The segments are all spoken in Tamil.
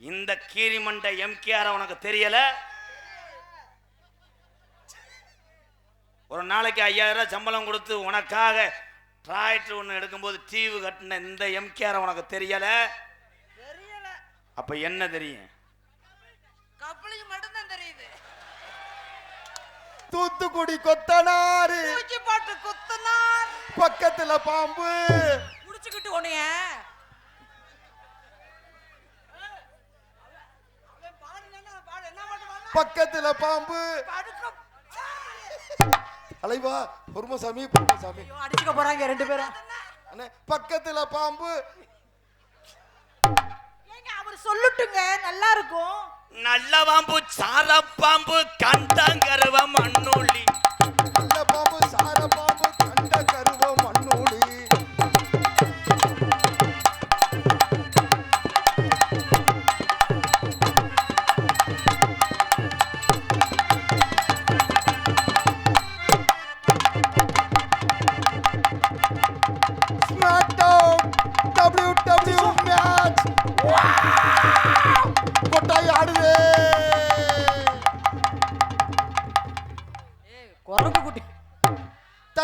இந்த கீரிமண்ட எம்கேஆர் உனக்கு தெரியல? ஒரு நாளைக்கு ஐயாயிரம் ரூபாய் சம்பளம் கொடுத்து உனக்காக டிராக்டர் ஒன்று எடுக்கும்போது தீவு கட்டின இந்த எம்கேஆர் உனக்கு தெரியல? தெரியல. அப்ப என்ன தெரியும்? கப்பலுக்கு மட்டும்தான் தெரியுது. தூத்துக்குடி கொத்தனாரு தூக்கி போட்டு குத்துனார். பக்கத்துல பாம்பு. முடிச்சுக்கிட்டு உனைய பக்கத்துல பாம்பு. தலைவா பொறுமசாமி பொறுமசாமி. அடிச்சுக்க போறாங்க ரெண்டு பேரும். அண்ணே பக்கத்துல பாம்பு. ஏங்க அவர் சொல்லட்டுங்க நல்லா இருக்கும். நல்ல பாம்பு சார பாம்பு கண்டாங்கருவ மண்ணூலி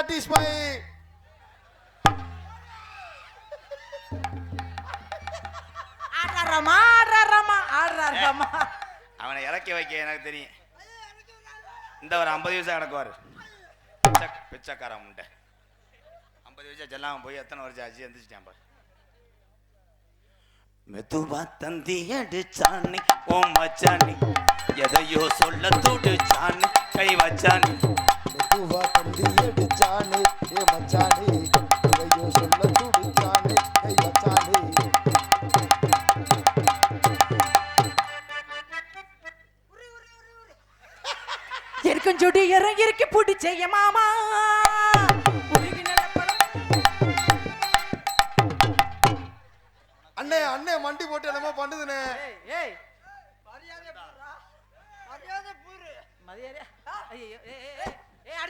That is my ஆடுறாராமா ஆடுறாராமா ஆடுறாராமா அவனை இறக்கி வைக்க எனக்கு தெரியும். இந்த ஒரு ஐம்பது வயசா கிடக்குவாரு. பிச்சை பிச்சைக்காரன் முண்டை ஐம்பது வயசா செல்லாம போய் எத்தனை வருஷம் ஆச்சு? எந்திரிச்சிட்டான் பாரு. மெதுவா தந்தி அடிச்சானி ஓ மச்சானி எதையோ சொல்ல துடிச்சானி கை வச்சானி. மெதுவா தந்தி அடிச்சானே ஏ மச்சானே இதையோ சொல்ல துடிச்சானே இருக்கும் சுடி மாமா உருகி நிலப்படம். அண்ணே அண்ணே மண்டி போட்டு என்னமோ பண்ணுதுனே ஏய் ஏய். மரியாதை ஏய்.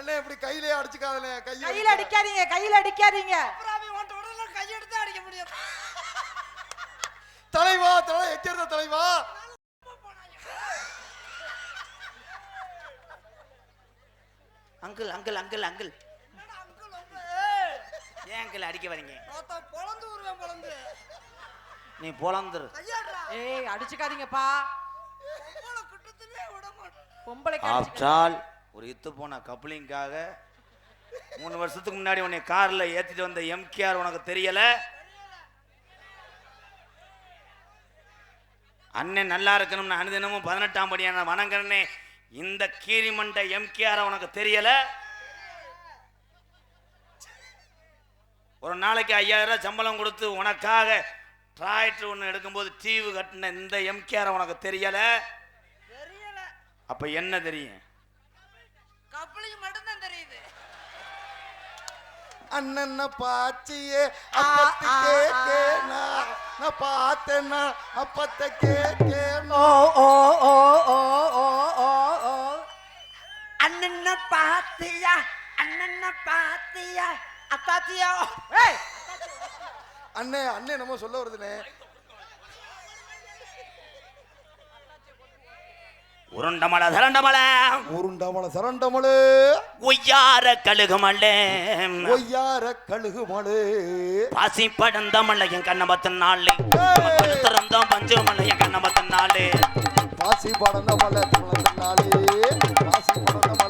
அண்ணே இப்படி கையிலே அடிச்சுக்காதனே கையில கையில அடிக்காதீங்க. கையில அடிக்காதீங்க. தலைவா தலை எச்சரித்த தலைவா. Uncle uncle uncle uncle. ஏன் அங்கிள் அடிக்க வரீங்க? நீ பொழந்துரு ஏய் அடிச்சுக்காதீங்கப்பா. பொம்பளைக்கு அடிச்சுக்க- ஆஃப்டால் ஒரு இத்து போன கப்ளிங்காக மூணு வருஷத்துக்கு முன்னாடி உன்னை கார்ல ஏத்திட்டு வந்த எம்கேஆர் உனக்கு தெரியல? அண்ணன் நல்லா இருக்கணும்னு அனுதினமும் பதினெட்டாம் படியான வணங்குறேனே இந்த கீரிமண்ட எம்கேஆர் உனக்கு தெரியல? ஒரு நாளைக்கு ஐயாயிரம் ரூபாய் சம்பளம் கொடுத்து உனக்காக டிராக்டர் ஒன்று எடுக்கும்போது தீவு கட்டின இந்த எம்கேஆர் உனக்கு தெரியல. அப்ப என்ன தெரியும்? அண்ணன பாச்சியே அப்பத்துக்கே கேனா நான் பார்த்தேன்னா அப்பத்த கேக்கேனா ஓ ஓ ஓ ஓ ஓ ஓ ஓ. அண்ணன பாத்தியா அண்ணன பாத்தியா? அத்தாத்தியா ஏய் அண்ணே அண்ணே நம்ம சொல்ல வருதுனே உருண்டமல தரண்டமல உருண்டமல சரண்டமலே. ஒய்யார கழுகுமல்ல ஒய்யார கழுகு மலே பாசி படந்தமல்ல என் கண்ணபத்து நாளே. திறந்தோம் பஞ்சமல்ல என் கண்ணபத்து நாளே. பாசி படந்த மல துணத்தினாலே பாசி படந்த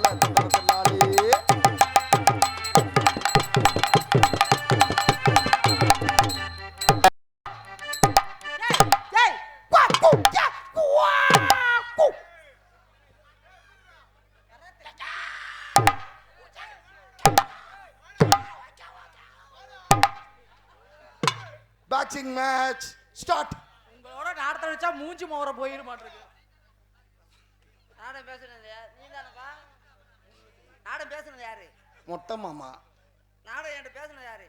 பாக்ஸிங் மேட்ச் ஸ்டார்ட் உங்களோட நாடத்தை வச்சா மூஞ்சி மோர போயிட மாட்டிருக்கு நானும் பேசுனது யார்? நீ தானப்பா நானும் பேசுனது யாரு? மொட்டை மாமா. நானும் என்கிட்ட பேசுனது யாரு?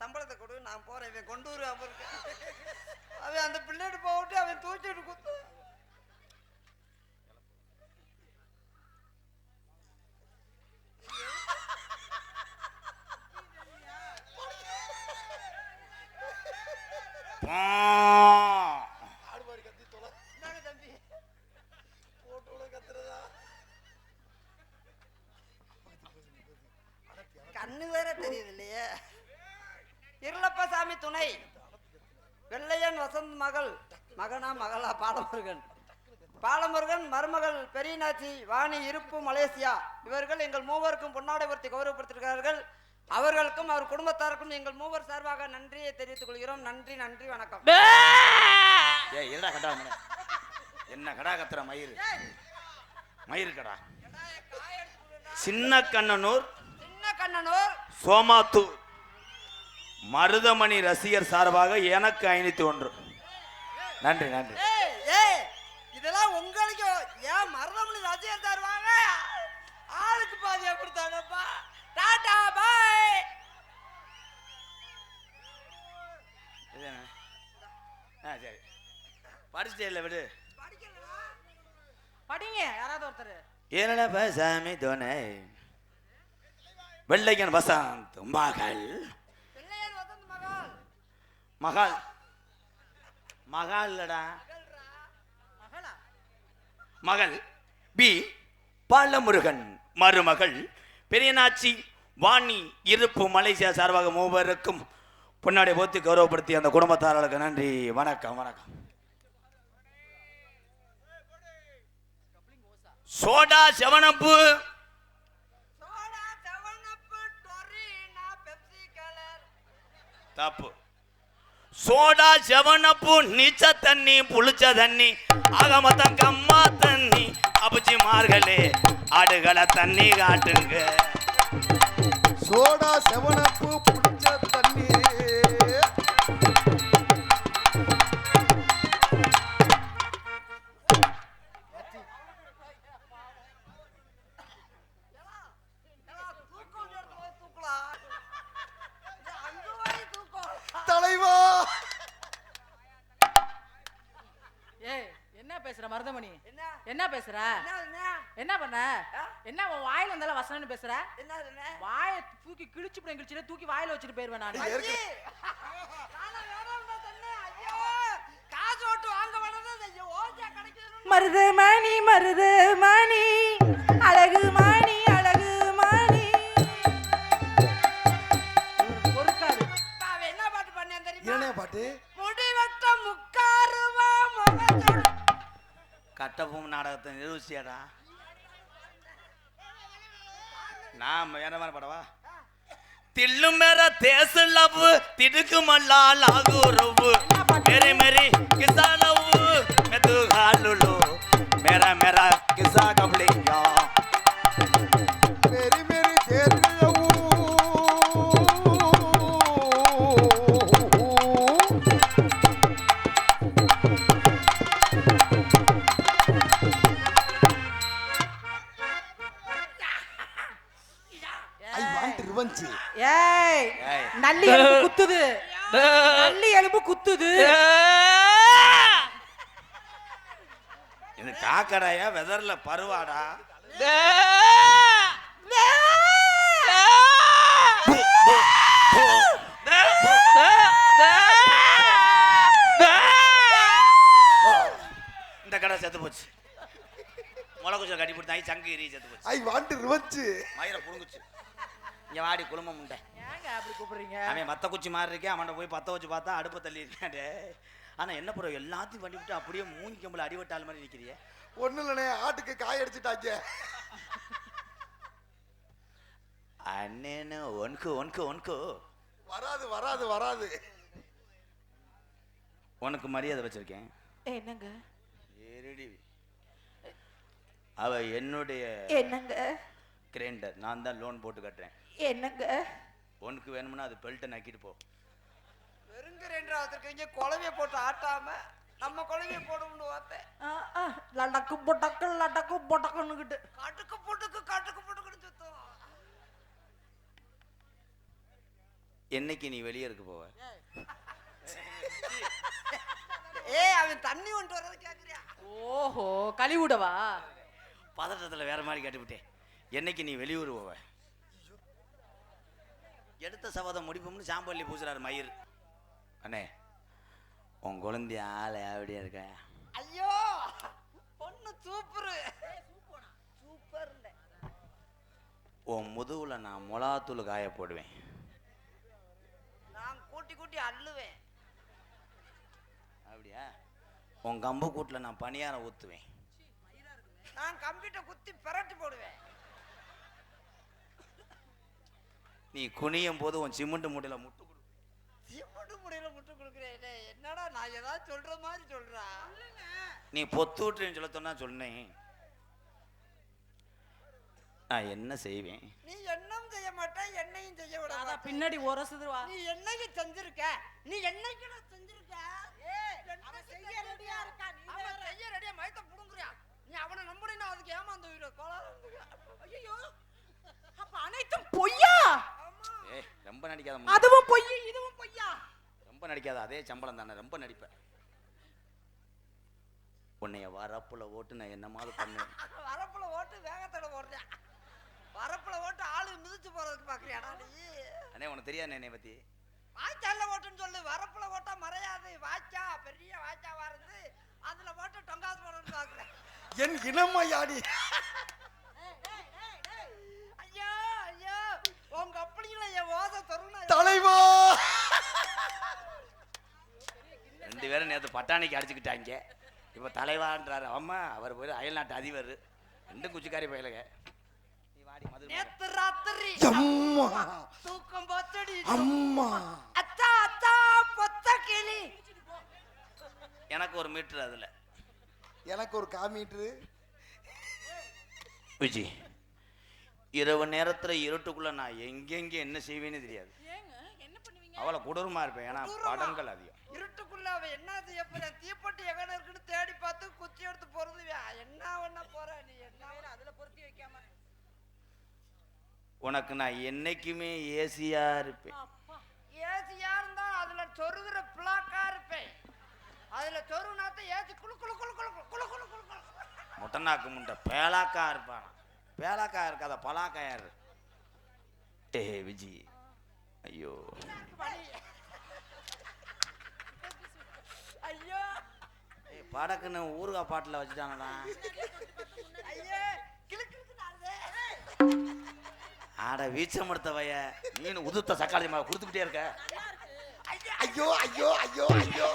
சம்பளத்தை கொடு நான் போறேன். இவன் கொண்டு வருவான் அவருக்கு அவன் அந்த பிள்ளைட்டு போட்டு அவன் தூக்கிட்டு குத்து பா. இந்தாங்க தம்பி கண்ணு வேற தெரியுது இல்லையே இருளப்ப சாமி துணை. வெள்ளையன் வசந்த் மகள் மகனா மகளா பாலமுருகன். பாலமுருகன் மருமகள் பெரியநாச்சி வாணி இருப்பு மலேசியா. இவர்கள் எங்கள் மூவருக்கும் பொன்னாடைபுரத்தை கௌரவப்படுத்திருக்கிறார்கள் அவர்களுக்கும் அவர் குடும்பத்தாருக்கும் எங்கள் மூவர் சார்பாக நன்றியை தெரிவித்துக் கொள்கிறோம். நன்றி நன்றி வணக்கம். கடா என்ன கடா கத்துற மயிர் மயிர் கடா. சின்ன கண்ணனூர். சின்ன கண்ணனூர். சோமாத்தூர் மருதமணி ரசிகர் சார்பாக எனக்கு ஐநூத்தி ஒன்று. நன்றி நன்றி. இதெல்லாம் உங்களுக்கு ஏன் மருதமணி ரசிகர் தருவாங்க ஆளுக்கு பாதியா கொடுத்தாங்கப்பா டாடா பாய்? ஆ சரி. படிச்சுட்டே இல்லை விடு. படிங்க யாராவது ஒருத்தர். ஏனட பசாமி துணை? வெள்ளையன் வசந்த் மகள். மகள். மகள். இல்லடா மகளா? பி. பாலமுருகன் மருமகள். பெரியநாச்சி வாணி இருப்பு மலேசியா சார்பாக மூவருக்கும் பொன்னாடை போத்து கௌரவப்படுத்தி அந்த குடும்பத்தார்களுக்கு நன்றி. வணக்கம் வணக்கம். சோடா செவனப்பு தப்பு. சோடா செவனப்பு நீச்ச தண்ணி புளிச்ச தண்ணி ஆக மொத்தம் கம்மா தண்ணி. அபிச்சி மார்களே ஆடுகளை தண்ணி காட்டுங்க. சோடா செவனப்பு புளிச்ச தண்ணி. மருதமணி என்ன? என்ன பேசுற? என்ன பண்ண? என்ன உன் வாயில இருந்தாலும் வசனம்னு பேசுற? என்ன என்ன வாயை தூக்கி கிழிச்சு போய் கிழிச்சு தூக்கி வாயில வச்சுட்டு போயிருவேன் நான். ஏற்கனவே நானா வேணாம்னு சொன்னேன். படத்தை நாடகத்தை நான் என்ன மாதிரி படவா? தில்லு மேல தேச லவ் திடுக்கு மல்லா லாகு ரவு மேரி மேரி கிசா லவ் மெது ஹாலுலு மேரா மேரா கிசா கபலியா நல்லி எலும்பு குத்துது. இது காக்கடாயா வெதர்ல பருவாடா? இந்த கடை செத்து போச்சு. முளை கொஞ்சம் கட்டி போட்டு சங்கு செத்து போச்சு. ஐ வாண்ட் ரிவெஞ்ச் மயிரை புடுங்குச்சு. இங்க வாடி குடும்பம் உண்டை. அப்படி கூப்பிடுறீங்க? அவன் மத்த குச்சி மாதிரி இருக்கேன் அவன்கிட்ட போய் பத்த வச்சு பார்த்தா அடுப்பை தள்ளி இருக்காண்டே ஆனா என்ன ப்ரோ எல்லாத்தையும் பண்ணி விட்டு அப்படியே மூங்கி கம்பல அடிவட்டால் மாதிரி நிக்கிறியே. ஒண்ணு இல்லனே ஆட்டுக்கு காய அடிச்சிட்டாங்க. அண்ணேன்னு ஒன்கு ஒன்கு ஒன்கு வராது வராது வராது. உனக்கு மரியாதை வச்சிருக்கேன். என்னங்க? ஏறிடி. அவ என்னுடைய என்னங்க? கிரைண்டர். நான் தான் லோன் போட்டு கட்டுறேன். என்னங்க? உனக்கு வேணும்னா அது பெல்ட்டை நக்கிட்டு போ. வெறுங்க ரெண்டாவது இருக்கீங்க குழவைய போட்டு ஆட்டாம நம்ம குழந்தைய போடும்னு பார்த்தேன் ஆ, ஆ, லடக்கு பொட்டக்கு லடக்கு பொட்டக்குன்னுகிட்டு காட்டுக்கு போட்டுக்கு காட்டுக்கு போட்டுக்குன்னு சுத்தம். என்னைக்கு நீ வெளியே இருக்க போவ? ஏய் அவன் தண்ணி கொண்டு வர்றது கேக்குறியா? ஓஹோ கழிவுடவா? பதட்டத்துல வேற மாதிரி கேட்டுவிட்டேன். என்னைக்கு நீ வெளியூர் போவ? எடுத்த சபதம் முடிப்போம்னு சாம்பள்ளி பூசுறாரு மயிர். அண்ணே உன் குழந்தை ஆளை அப்படியே இருக்க? ஐயோ பொண்ணு சூப்பரு. சூப்பர் உன் முதுகுல நான் மொளாத்தூள் காய போடுவேன். நான் கூட்டி கூட்டி அள்ளுவேன். அப்படியா? உன் கம்பு கூட்டில் நான் பணியாரம் ஊற்றுவேன் நான் கம்பிட்ட குத்தி பிரட்டி போடுவேன். நீ குனியும் போது உன் சிமெண்ட் மூட்டையில் முட்டு கொடு. சிமெண்ட் முடியல முட்டு கொடுக்குறேன். என்னடா நான் ஏதாவது சொல்ற மாதிரி சொல்றா? நீ பொத்து விட்டுறேன்னு சொல்ல சொன்னா சொன்னேன். நான் என்ன செய்வேன்? நீ என்னும் செய்ய மாட்டேன் என்னையும் செய்ய. பின்னாடி உரசுது வா நீ என்னைக்கு செஞ்சிருக்க? நீ என்னைக்கு நான் செஞ்சிருக்க அவன் செய்ய ரெடியா இருக்கா? அவன் செய்ய ரெடியா மயத்த புடுங்குறியா? நீ அவனை நம்புறீன்னா அதுக்கு ஏமாந்து உயிரை ஐயோ அப்ப அனைத்தும் பொய்யா? ஏய் ரொம்ப நடிக்காத. அதுவும் பொய் இதுவும் பொய்யா? ரொம்ப நடிக்காத அதே சம்பளம் தானே ரொம்ப நடிப்பேன் உன்னைய வரப்புல ஓட்டு நான் என்னமாவது பண்ணுவேன் வரப்புல ஓட்டு வேகத்தோட ஓடுறேன் வரப்புல ஓட்டு ஆளு மிதிச்சு போறதுக்கு பாக்குறியாடா நீ? அண்ணே உனக்கு தெரியாது என்னை பத்தி? வாய்க்கால்ல ஓட்டுன்னு சொல்லு வரப்புல ஓட்டா மறையாது. வாய்க்கா பெரிய வாய்க்காவா இருந்து அதுல ஓட்டு டொங்காசு போடணும்னு பாக்குறேன் என் இனமையாடி ஐயோ ஐயோ உங்க அப்படிங்கள என் ஓத தருணா தலைவா! ரெண்டு பேரும் நேற்று பட்டாணிக்கு அடிச்சுக்கிட்டாங்க. இப்போ தலைவான்றாரு. அம்மா அவர் போய் அயல்நாட்டு அதிபர். ரெண்டும் குச்சிக்காரி பயலுங்க. நேத்து ராத்திரி அம்மா! தூக்கம் போத்தடி அம்மா! அத்தா அத்தா பொத்த கிளி. எனக்கு ஒரு மீட்டர் அதுல. எனக்கு ஒரு காமீட்ரு விஜி இரவு நேரத்துல இருட்டுக்குள்ள நான் எங்கெங்க என்ன செய்வேன்னு தெரியாது. அவ்வளோ கொடூரமா இருப்பேன். ஏன்னா? படங்கள் அதிகம். இருட்டுக்குள்ள அவன் என்ன செய்ய போற? தீப்பெட்டி எங்கன இருக்குன்னு தேடி பார்த்து குச்சி எடுத்து போறது என்ன பண்ண போற நீ? என்ன அதுல பொருத்தி வைக்காம உனக்கு நான் என்னைக்குமே ஏசியா இருப்பேன். ஏசியா இருந்தா அதுல சொருகிற பிளாக்கா இருப்பேன். அதுல சொருனாத்த ஏசி குளு குளு குளு குளு குளு குளு குளு குளு முட்டநாக்கு முண்டை பேலாக்கா இருப்பான்? பேலாக்கா இருக்காத பலாக்காயா இரு ஏ விஜி. ஐயோ. ஐயோ படக்குன்னு ஊறுகாய் பாட்டில் வச்சுட்டானடா. ஐயோ கிளுக்கு நாளுதே ஆட வீச்சம் எடுத்த வய மீன் உதுத்த சக்காளி மாவை கொடுத்துக்கிட்டே இருக்க. ஐயோ ஐயோ ஐயோ ஐயோ.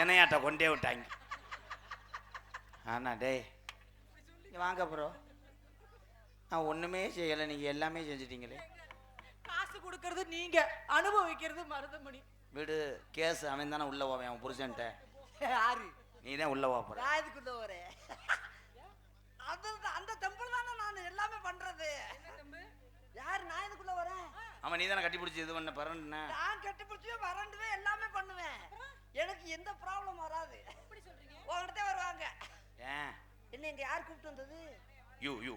சினையாட்ட கொண்டே விட்டாங்க. ஆனா டேய் வாங்க ப்ரோ நான் ஒண்ணுமே செய்யலை நீங்க எல்லாமே செஞ்சிட்டீங்களே. காசு கொடுக்கறது நீங்க அனுபவிக்கிறது மருதமணி. வீடு கேஸ் அவன் தானே உள்ள போவேன் அவன் புருஷன்ட்ட. யாரு? நீ தான் உள்ள போற. நான் இதுக்குள்ள வரேன் அது அந்த டெம்பிள் தானே நான் எல்லாமே பண்றது. யாரு நான் இதுக்குள்ள வரேன் அவன் நீ தானே கட்டி பிடிச்சி இது பண்ண பரண்ன நான் கட்டி பிடிச்சுவேன் வறண்டுவேன் எல்லாமே பண்ணுவேன். எனக்கு எந்த ப்ராப்ளம் வராது. உங்ககிட்ட வருவாங்க. ஏன்? என்ன இங்க யார் கூப்பிட்டு வந்தது? You you.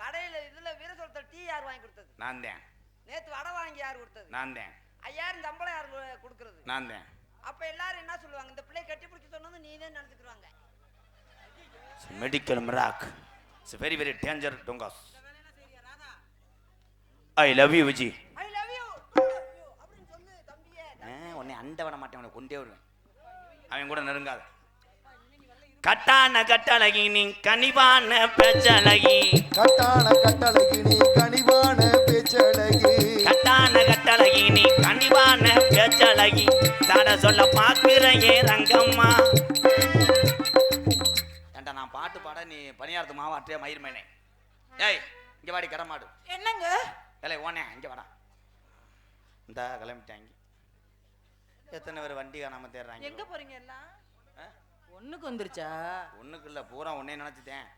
கடையில இதுல வீரசோளத்தில் டீ யார் வாங்கி கொடுத்தது? நான் தான். நேத்து வடை வாங்கி யார் கொடுத்தது? நான் தான். ஐயாயிரம் சம்பளம் யார் கொடுக்கறது? நான் தான். அப்ப எல்லாரும் என்ன சொல்லுவாங்க? இந்த பிள்ளை கட்டி பிடிச்சி சொன்னது நீ தான் நினைச்சுக்குவாங்க medical miracle it's very very danger டொங்காஸ் I love you Viji I love you அப்படின்னு சொல்லு தம்பியே. உன்னை அண்ட விட மாட்டேன் உன்னை கொண்டே வருவேன் அவன் கூட நெருங்காத. கட்டான கட்டழகி நீ கனிவான பேச்சழகி. கட்டான கட்டழகி நீ கனிவான பேச்சழகி. கட்டான கட்டழகி நீ கனிவான பேச்சழகி. சாட சொல்ல பாக்குற ஏ ரங்கம்மா. ஏண்டா நான் பாட்டு பாட நீ பணியாரத்து மாவாட்டே மயிர் மேனே? ஏய் இங்க வாடி கடமாடு என்னங்க? ஏலே ஓனே இங்க வாடா. இந்த கிளம்பிட்டாங்க. எத்தனை பேர் வண்டி காணாம தேடுறாங்க? எங்க போறீங்க எல்லாம்? ஒண்ணுக்கு வந்துருச்சா? ஒண்ணுக்கு இல்ல பூரா உன்னை நினைச்சிட்டேன்.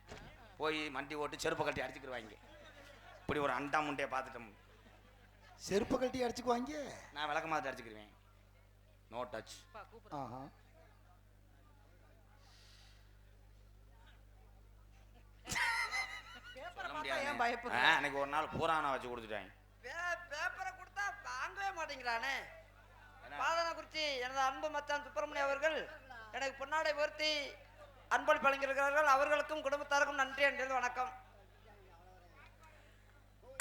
போய் மண்டி ஓட்டு செருப்பு கட்டி அடிச்சுக்கிடுவாங்க இப்படி ஒரு அண்டா முண்டையை பார்த்துட்டோம். செருப்பு கட்டி அடிச்சுக்குவாங்க? நான் விளக்க மாதிரி அடிச்சுக்கிடுவேன் நோ டச் ஆஹா சொல்ல முடியாது ஏன் பயப்படுற? ஆ, அன்னைக்கு ஒரு நாள் பூரான வச்சு கொடுத்துட்டாங்க. பே- பேப்பரை கொடுத்தா வாங்கவே மாட்டேங்கிறானே. என்ன? பாதனகுறிச்சி எனது அன்பு மச்சான் சுப்பிரமணிய அவர்கள் எனக்கு பொன்னாடை உயர்த்தி அன்பளிப்பு வழங்கியிருக்கிறார்கள். அவர்களுக்கும் குடும்பத்தாருக்கும் நன்றி என்று வணக்கம்.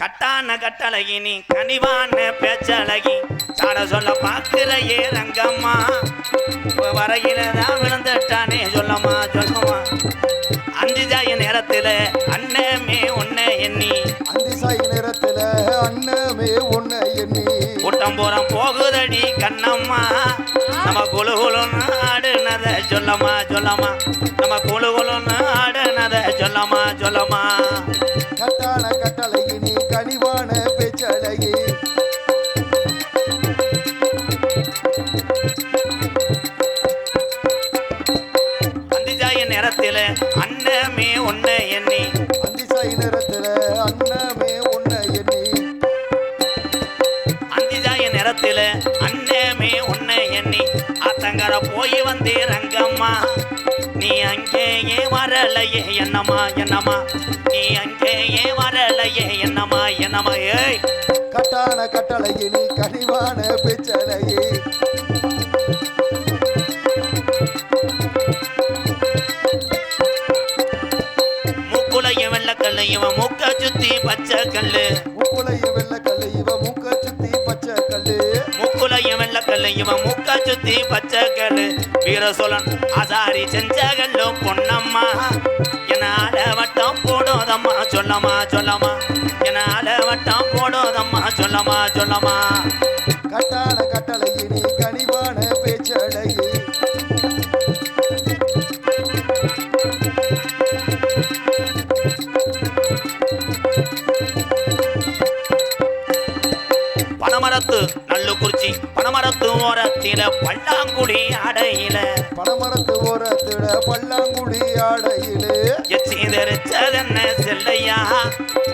கட்டான கட்டழகி நீ கனிவான பேச்சழகி சாட சொல்ல பாக்குற ஏ ரங்கம்மா. வரையில தான் விழுந்துட்டானே சொல்லம்மா சொல்லம்மா அஞ்சு ஜாய நேரத்துல அண்ணமே உன்னை எண்ணி. அந்திசாய் நேரத்துல அண்ணமே உன்னை எண்ணி. கூட்டம் போறம் போகுதடி கண்ணம்மா. நம்ம குழு குழுன்னு ஆடுனத சொல்லம்மா சொல்லம்மா நம்ம குழு குழுன்னு ஆடுனத சொல்லம்மா சொல்லம்மா வரலையே என்னம்மா என்னம்மா நீ அங்கேயே வரலையே என்னம்மா என்னம்மா ஏய். கட்டான கட்டழகி நீ கனிவான பேச்சழகி மூக்குலையும் வெள்ளக்கல்லு இவன் மூக்க சுத்தி பச்சை கல்லு. முக்குலையும் வெள்ளக்கல்லு வெள்ளக்கல்லு இவன் மூக்க சுத்தி பச்சை கல்லு வீர சோழன் அசாரி செஞ்ச கல்லு பொன்னம்மா என்னால வட்டம் போடுதம்மா சொல்லம்மா சொல்லம்மா. என்னால வட்டம் போடுதம்மா சொல்லம்மா சொல்லம்மா. கட்டான கட்டழகி நீ கனிவான நல்லுக்குறிச்சி பனமரத்து ஓரத்தில பல்லாங்குடி அடையில பனமரத்து ஓரத்திட பல்லாங்குடி ஆடையிலே. எச்சி தெரிச்சதென்ன செல்லையா?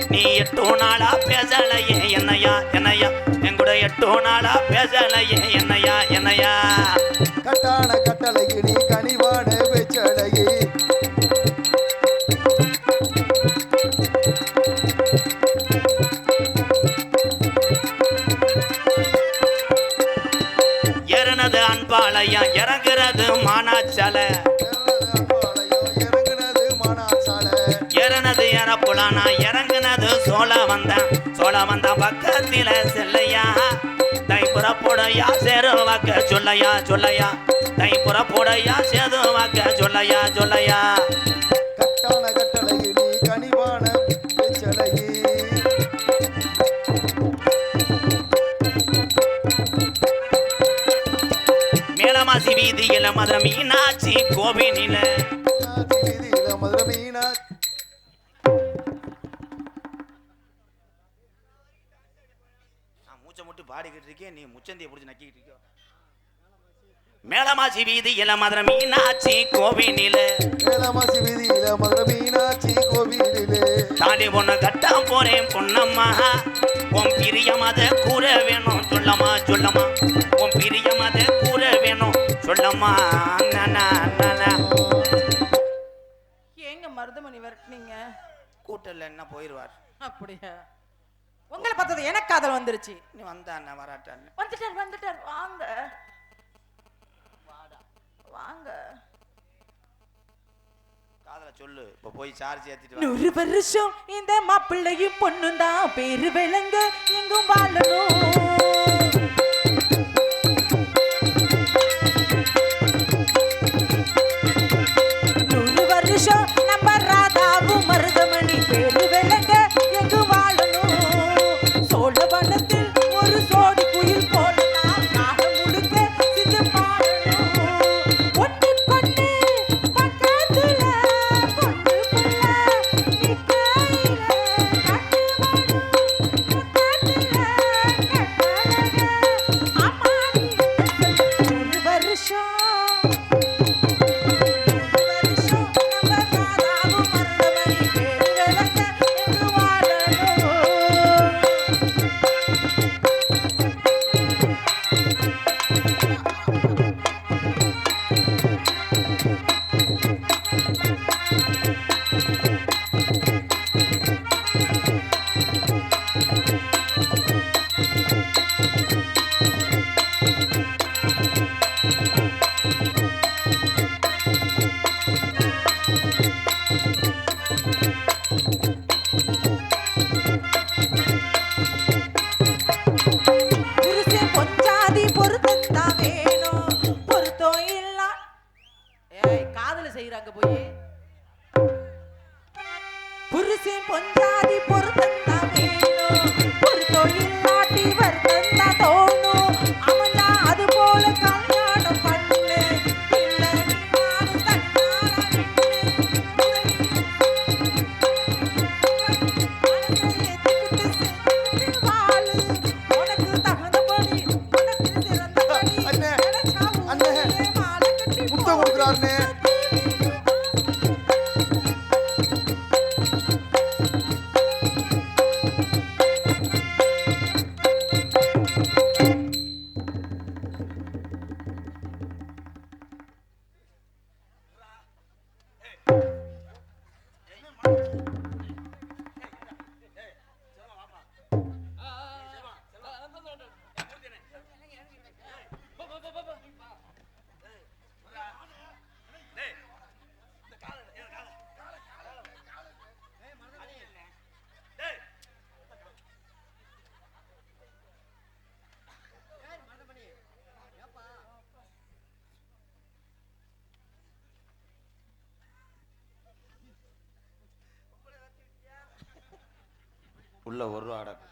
நீ எட்டு நாளா பேசலையே என்னையா என்னையா? எங்கூட எட்டு நாளா பேசலையே என்னையா என்னையா? கட்டான கட்டழகி நீ கனிவான அன்பாளையா இறங்குறது மானாச்சால. இறனது மானாசாலை ஏறுனது இறங்குனது சோழ வந்தான் சோழ வந்தான் பக்கத்தில செல்லையா? தை புறப்புடையா சேருவாக்க சொல்லையா சொல்லையா? தை புறப்புடையா சேதுவாக்க சொல்லையா சொல்லையா? வீதியில மதுர மீனாட்சி கோவிலில. மதுர மீனாட்சி மீனா நான் மூச்சை மட்டும் பாடிக்கிட்டு இருக்கேன் நீ முச்சந்தியை பிடிச்சி நக்கிக்கிட்டு இருக்க மேலமாசி வீதியில மதுர மீனாட்சி கோவிலில. வீதியில மீனாட்சி தாலி பொண்ணு கட்டாம போறேன் பொன்னம்மா. உன் பிரியமத கூற வேணும் சொல்லம்மா சொல்லம்மா. உன் பிரியமத சொல்லம்மா நானா, நானா. ஏங்க மருதமணி விரட்டுனீங்க கூட்டல்ல என்ன போயிருவார்? அப்படியா? உங்களை பார்த்தது எனக்கு காதல் வந்துருச்சு. நீ வந்தாண்ணா வராட்டான்னு? வந்துட்டார் வந்துட்டார். வாங்க. வாங்க. காதல சொல்லு. இப்ப போய் சார்ஜ் ஏத்திட்டு வா. நூறு வருஷம் இந்த மாப்பிள்ளையும் பொண்ணும் தான் பேரு விளங்க எங்கும் வாழணும். புருஷன் பொஞ்சாதி பொருத்தம் உள்ள ஒரு ரூபா அடக்கு